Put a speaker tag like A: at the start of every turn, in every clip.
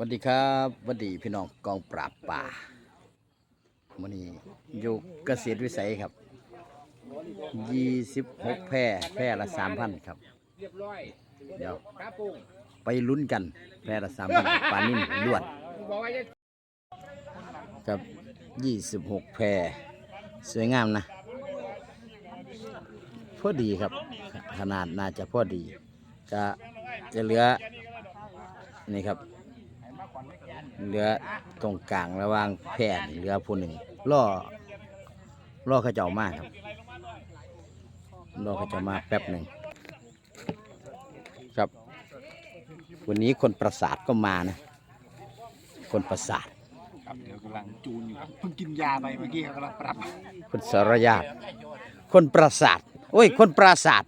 A: สวัสดีครับสวัสดีพี่น้องกองปราบป่าวันนี้อยู่เกษตรวิสัยครับยี่สิบหกแพร่แพร่ละสามพันครับ
B: เรียบร้อย
A: เดี๋ยวไปลุ้นกัน แพร่ละสามพันปลานิ่มล้วนครับยี่สิบหกแพร่สวยงามนะ พอดีครับ ขนาดน่าจะพอดี ก็จะเหลือนี่ครับ เหลือตรงกลางระหว่างแพร่นี่เหลือผู้หนึ่งล่อล่อเขาเจ้ามาครับล่อเขาเจ้ามาแป๊บหนึ่งครับ วันนี้คนประสาทก็มานะ คนประสาท
B: ครับเดี๋ยวกำลังจูนอยู่ครับเพิ่งกินยาไปเมื่อกี้ครับกำลังปรับ
A: คนสารยาทคนประสาทโอ้ย คนปราสาท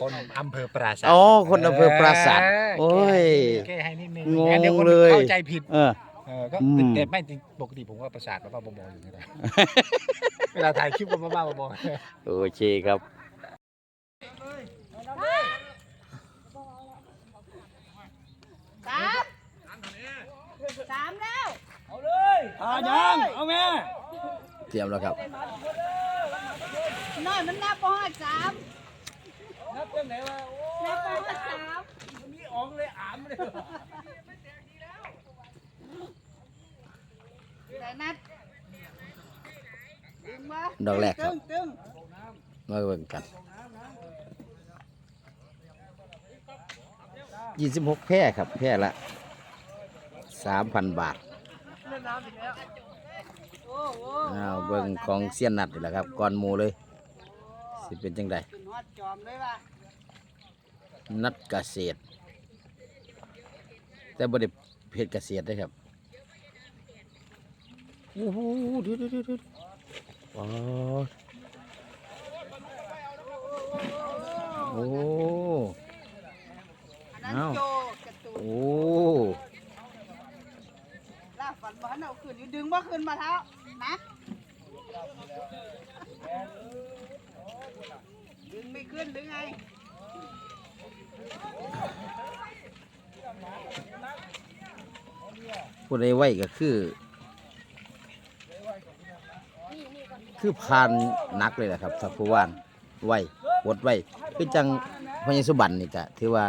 B: คนอำเภอปราสาท
A: อ๋อคนอำเภอปราสาทโอ้ย
B: แก้ให้นิดนึง
A: งง
B: งั้นเดี๋ยวคน
A: เลย
B: เข้าใจผิด
A: เออ
B: เออก็
A: อืม
B: แต่ไม่จริงปกติผมก็ประสาทบ้าๆบอๆอยู่นะเวลาถ่ายคลิปก็บ้าๆบอ
A: โอเคครับ
C: สามสามแล้ว
B: อายังเอาแม่
A: เตรียมแล้วครับ
C: น้อยมันนับประมาณสาม
B: นับเป็นไหนวะโอ้
C: นับประมาณสาม
B: มีอ๋องเลยอามเลย
C: แต่นัดด
A: อกแรกครับมาเบิ่งกันยี่สิบหกแพร่ครับ แพร่ละสามพันบาท
C: โอ้โห
A: อ้าวเบิ่งของเสี้ยนนัดนี่แหละครับ ก่อนหมูเลย สิเป็นจังได
C: ขึ้นฮอดจอมเลยว่ะ
A: นัดเกษตร แต่บ่ได้เพชรเกษตรเด้อครับโอ้โหเดี๋ยวเดี๋ยวเดี๋ยวเดี๋ยวว้าวโอ้
C: อันนั้น
A: อ้าว
C: โจกระตูน
A: โอ้
C: ลากฝันบ้านเอาขึ้นอยู่ดึงบ่ขึ้นมาเท้านะ ดึงไม่ขึ้นหรือไง
A: ผู้ใดไหวก็คือ คือพานหนักเลยแหละครับถ้าผู้ว่านไหววดไหวคือจังพญสุบันนี่ก็ถือว่า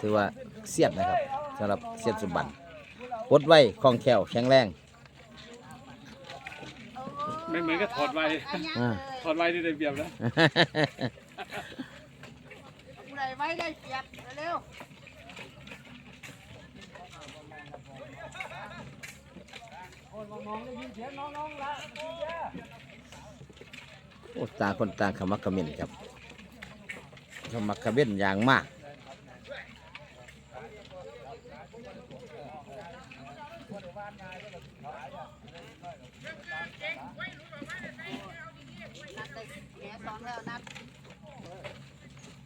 A: ถือว่าเสียดนะครับสำหรับเสียดสุบันวดไหวคล่องแคล่วแข็งแรง
D: ไม่เหมือนกับถอดไว้
C: อันยัง
A: อ่า
C: เลย
D: ถอดไว้ที่ได้เปรียบนะ
C: ผู้ใดไว้ได้เปรียบเร็ว
A: โอ้ต่างคนต่างขมักเขม้นครับขมักเขม้นอย่างมาก
C: นัดได้แหน่สองแล้วนัด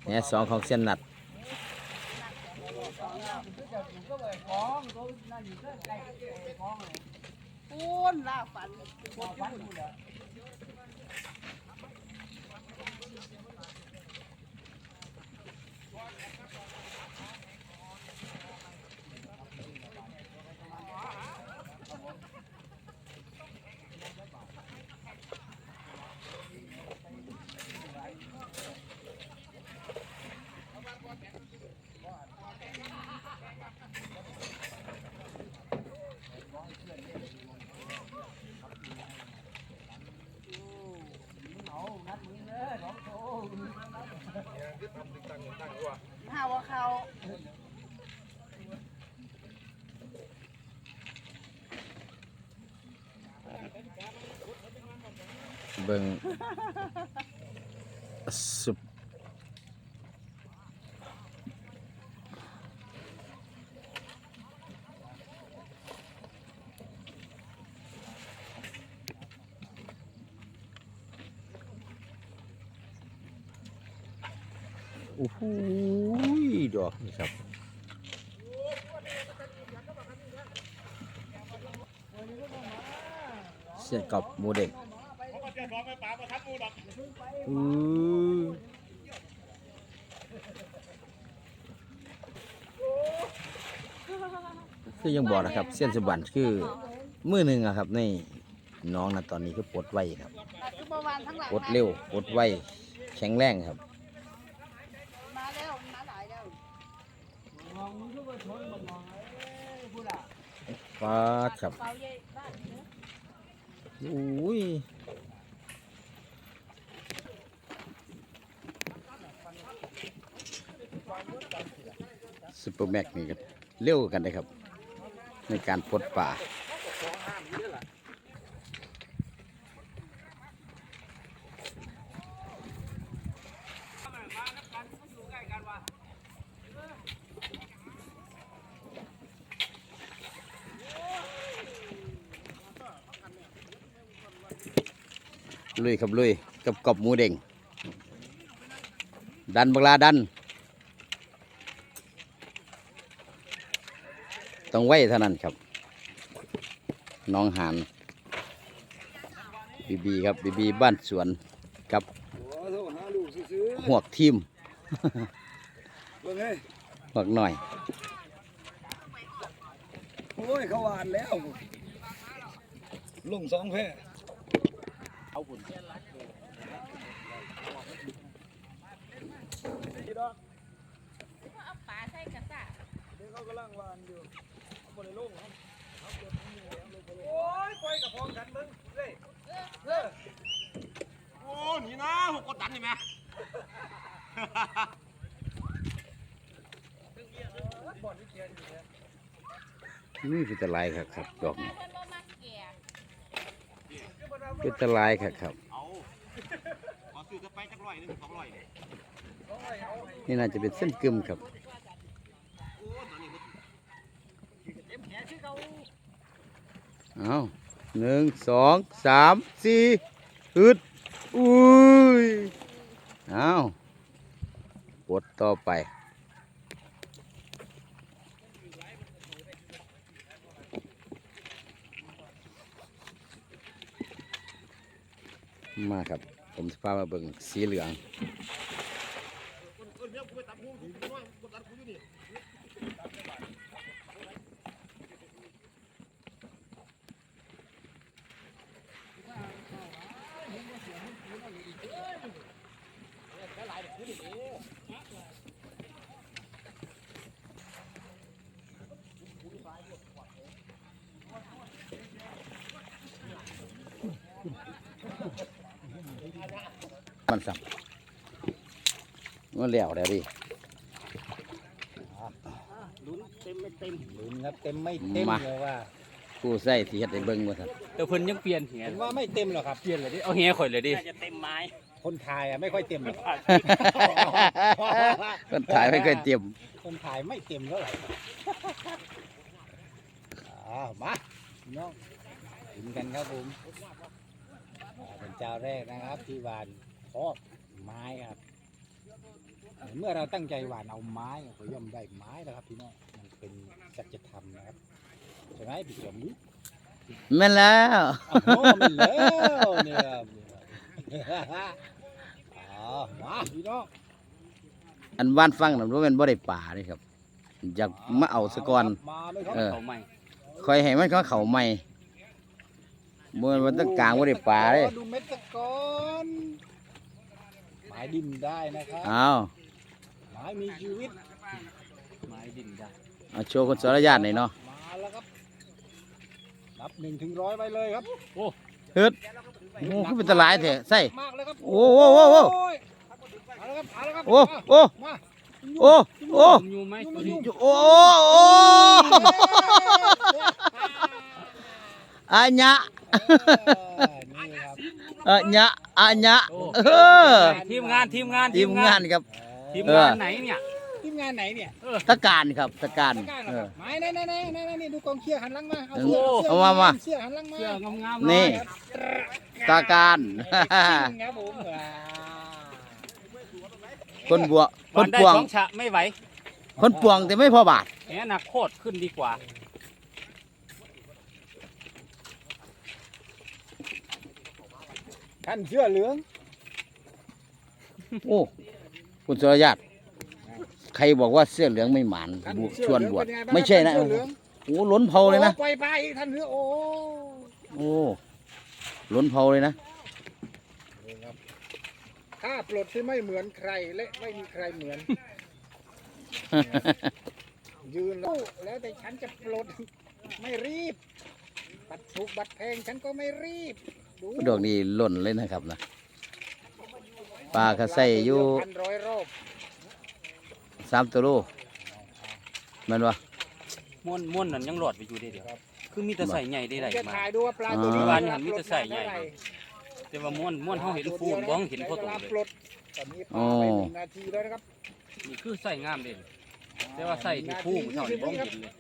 A: แหน่สองของเส้นหนัด
C: ปูนลากฝัน เบิ่
A: งสุบโอ้โหดอกนี่ครับเสียกับหมูเด็ก อือคือยังบอกนะครับ เส้นสบันคือมือหนึ่งอะครับในน้องนะตอนนี้ก็ปลดไวครับ
C: ตัดคือเมื่อวานทั้งหลัง
A: ปลดเร็วปลดไวแข็งแรงครับ
C: มาแล้วมาหลายแล้ว
A: ฟาดครับ
C: เปล่าเย่บ้านนี้เนอะ
A: อุ้ย ซุปเปอร์แม็กนี่ก็เร็วกันนะครับ ในการปลดป่าลุยครับลุยกับกบหมูเด้งดันบักลาดัน ต้องไว้เท่านั้นครับน้องหานบีบีครับบีบีบ้านสวนกับ
B: โอ้โหหาลูกซื้อ
A: หวกทีม
B: ๆเบิ่งเฮ้ย
A: หวกหน่อย
B: โอ้ยเขาหวานแล้วลงสองแพร่
C: เอาปลาใส่กระสา
B: เขากำลังหวานอยู่ บ่ได้ลงครับโอ้ยปล่อยกับพร้อมกันเบิ่งเฮ้ยเออ
D: โอ้นี่นะหกกดดันนี่ไหม
A: นี่เป็นตะไลายครับครับดอกนี้
C: เพิ่นบ่มักแก่
A: เป็นตะไลายครับครับ
D: เอาขอซื้อจะไปจักร้อยหนึงสองร้อยเนี่ย
A: นี่น่าจะเป็นเส้นกึมครับ
D: โอ้ตอนนี้มัน
A: เอาหนึ่งสองสามสี่ฮึดอุ้ยเอาปดต่อไปมาครับ ผมจะพามาเบิ่งสีเหลือง มันสับมันเหลวแล้วดิ
B: ลุ้นเต็มไม่เต็มลุ้นครับเต็มไม่เต็ม
A: มา
B: เลยว่า
A: ผู้ใส่ที่เฮ็ดให้เบิ่งว่าซั่น
E: แต่เพิ่นยังเปลี่ยนเหีย
B: เห็นว่าไม่เต็มหรอกครับ
E: เปลี่ยนเลยดิเอาเหียข่อยเลยดิ
B: คนไทยอะไม่ค่อยเต็มหรอก
A: คนถ่ายไม่เคยเตรียม
B: คนถ่ายไม่เต็มเท่าไหร่อ่ามาพี่น้องกินกันครับผมอ่าเป็นเจ้าแรกนะครับที่หวาน ครอบไม้ครับ เมื่อเราตั้งใจหวานเอาไม้ก็ย่อมได้ไม้แล้วครับพี่น้องมันเป็นสัจธรรมนะครับใช่ไหมพี่เขียวมุ้ย
A: แม่นแล้ว
B: โอ้โหมันแล้วเนี่ยครับเนี่ยครับอ๋อมาพี่น้อง
A: อันบ้านฟังนั่นว่าแมันบ่ได้ป่าเด้ครับอยากมาเอาสะก่อน
B: มาไหมครับ
A: เออ
E: เขาใหม่
A: คอยให้มันเขาเขาใหม่บ่แม่นว่าต้องกลางบ่ได้ป่าเด้
B: ขอดูเม็ดตะกอนหมายดินได้นะครับ
A: เอา
B: หมายมีชีวิต
E: ไม้ดินได้
A: เอาโชว์คนสารญาติหน่อยเนาะ
B: มาแล้วครับนับหนึ่งถึงร้อยไปเลยครับ
A: เฮ็ดโอ้คือเป็นตะหลายแท้ใส่
B: มากเลยครับ
A: โอ้โอ้โอ้โอ้
B: ยมาแล้วครับมาแล้วครับ
A: โอ้โอ้
B: มา
A: โอ้โอ้
E: ผมอยู่ไหม
B: ยุ่ง
E: ตัว
B: มา
E: นี้
B: ยุ่ง
A: โอ้โอ้อัญญะ
B: นี่ครั บ
A: อัญญะอัญญะ
E: โอ้
A: เออ
E: ทีมงานทีมงาน
A: ทีมงานครับ
E: ทีม
A: เออ
E: งานไหนเนี่ย
B: ทีมงานไหนเนี่ย
A: ตะการครับตะการ
B: ตะกร้าเหร
A: เอ
B: อค
A: อ
B: รับไม้ไหนไหนไหนไหนไหนนี่ดูกองเชียร์หันหลังมาเอา
A: เอ
B: เสื้อ
A: อ
B: เสื้อ
A: เอามามา
B: เสื้อหันหลังมา
E: เสื้องามๆ
A: นี่
E: เลย
A: ตะการ
B: จริงครับผมอ่า
A: คนบัวค
E: วัน
A: น
E: ได้
A: ปวง
E: สองฉะไม่ไหว
A: คนปวงแต่ไม่พอบาท
E: แหหนักโคตรขึ้นดีกว่า
B: ท่านเสื้อเหลือง
A: โอ้คุณสุรญาติใครบอกว่าเสื้อเหลืองไม่หมาน
B: ท่าน
A: บวช
B: เสื้อ
A: ชวน
B: เหลือง
A: บวช
B: เป็นยังไงบ้าง
A: ไม่ใช่นะ
B: ท่าเสื้อเหลือง
A: โอ้ล้นเผาเลยนะ
B: โอ้ปล่อยปลาอีกท่านเรือโอ้
A: โอ้ล้นเผาเลยนะ
B: นี่ครับถ้าปลดที่ไม่เหมือนใครและไม่มีใครเหมือน ยืนแล้วแล้วแต่ฉันจะปลด ไม่รีบ บัตรถูกบัตรแพงฉันก็ไม่รีบ ดู
A: ดอกนี้หล่นเลยนะครับนะปลากระใส่อยู่
B: พันร้อยรอบ
A: สามตัวโลแมันวะ
E: ม้วนม้วนนั่นยังหลอดไปอยู่เด้เดียวคือมีแต่ใส่ใหญ่ได้
B: ผม
E: ไร
B: จะ
E: มา
B: ถ่ายดูว่าปลาตัวนี้
A: อ่า
E: บ้านนี่หันมีแต่ใส่ใหญ่ แต่ว่าม้วนม้วนเฮาเห็นฟูบ้องเห็นพอตัว
B: วลา
E: เลย
B: ปลดตอนนี้ปลาไปหนึ่งนาทีแล้วนะครับ
E: นี่คือใส่งามเด่นแต่ว่าใส่ที่ฟูเท่านี้บ้องเห็นเลย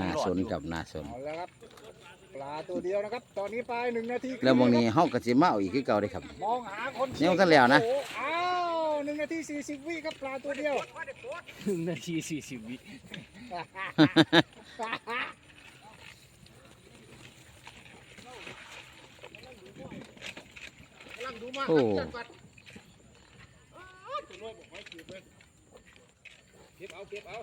A: น่าสนกับน่าสน
B: เอาแล้วครับ ปลาตัวเดียวนะครับ ตอนนี้ปลาหนึ่งนาที
A: แล้วบางนี้เฮาก็สิมาเอาอีกคือเก่าได้ครับ
B: มองหาคน
A: เนี่ยมันก็แล้วนะ
B: โอ้โหอ้าวหนึ่งนาทีสี่สิบวิครับปลาตัวเดียว
E: หนึ่งนาทีสี่สิบวิ
A: โอ้
B: เก็บเอาเก็บเอา